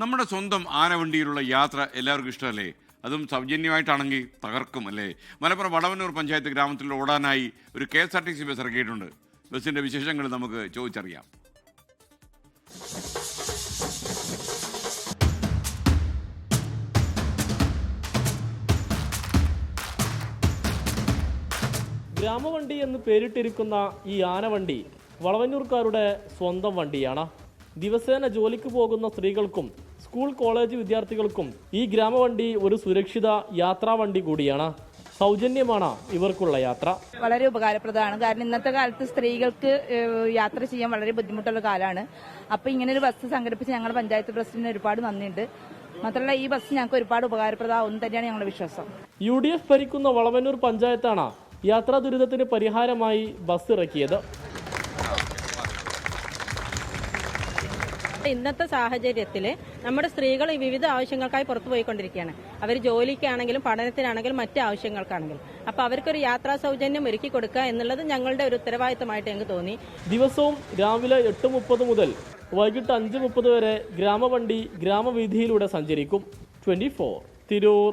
നമ്മുടെ സ്വന്തം ആനവണ്ടിയിലുള്ള യാത്ര എല്ലാവർക്കും ഇഷ്ടമല്ലേ? അതും സൗജന്യമായിട്ടാണെങ്കിൽ തകർക്കും അല്ലേ? മലപ്പുറം വടവന്നൂർ പഞ്ചായത്ത് ഗ്രാമത്തിൽ ഓടാനായി ഒരു K S R T C bus ഇറക്കിയിട്ടുണ്ട്. ബസ്സിന്റെ വിശേഷങ്ങൾ നമുക്ക് ചോദിച്ചറിയാം. ഗ്രാമവണ്ടി എന്ന് പേരിട്ടിരിക്കുന്ന ഈ ആനവണ്ടി വളവന്നൂർക്കാരുടെ സ്വന്തം വണ്ടിയാണ്. ദിവസേന ജോലിക്ക് പോകുന്ന സ്ത്രീകൾക്കും സ്കൂൾ കോളേജ് വിദ്യാർത്ഥികൾക്കും ഈ ഗ്രാമവണ്ടി ഒരു സുരക്ഷിത യാത്രാ വണ്ടി കൂടിയാണ്. സൗജന്യമാണ് ഇവർക്കുള്ള യാത്ര. വളരെ ഉപകാരപ്രദമാണ്. കാരണം ഇന്നത്തെ കാലത്ത് സ്ത്രീകൾക്ക് യാത്ര ചെയ്യാൻ വളരെ ബുദ്ധിമുട്ടുള്ള കാലമാണ് അപ്പൊ ഇങ്ങനെ ഒരു ബസ് സംഘടിപ്പിച്ച് ഞങ്ങളുടെ പഞ്ചായത്ത് പ്രസിഡന്റിന് ഒരുപാട് നന്ദിയുണ്ട്. മാത്രമല്ല ഈ ബസ് ഞങ്ങൾക്ക് ഒരുപാട് ഉപകാരപ്രദമാവും തന്നെയാണ് ഞങ്ങളുടെ വിശ്വാസം. യു ഡി എഫ് ഭരിക്കുന്ന വളവന്നൂർ പഞ്ചായത്താണ് യാത്രാ ദുരിതത്തിന് പരിഹാരമായി ബസ് ഇറക്കിയത്. ഇന്നത്തെ സാഹചര്യത്തിൽ നമ്മുടെ സ്ത്രീകൾ വിവിധ ആവശ്യങ്ങൾക്കായി പുറത്തു പോയിക്കൊണ്ടിരിക്കുകയാണ്. അവർ ജോലിക്കാണെങ്കിലും പഠനത്തിനാണെങ്കിലും മറ്റ് ആവശ്യങ്ങൾക്കാണെങ്കിലും. അപ്പോൾ അവർക്കൊരു യാത്രാ സൗജന്യം ഒരുക്കി കൊടുക്കുക എന്നുള്ളത് ഞങ്ങളുടെ ഒരു ഉത്തരവാദിത്തമായിട്ട് ഞങ്ങൾക്ക് തോന്നി. ദിവസവും രാവിലെ എട്ട് മുപ്പത് മുതൽ വൈകിട്ട് അഞ്ച് മുപ്പത് വരെ ഗ്രാമവണ്ടി ഗ്രാമവീഥിയിലൂടെ സഞ്ചരിക്കും. Twenty four Tirur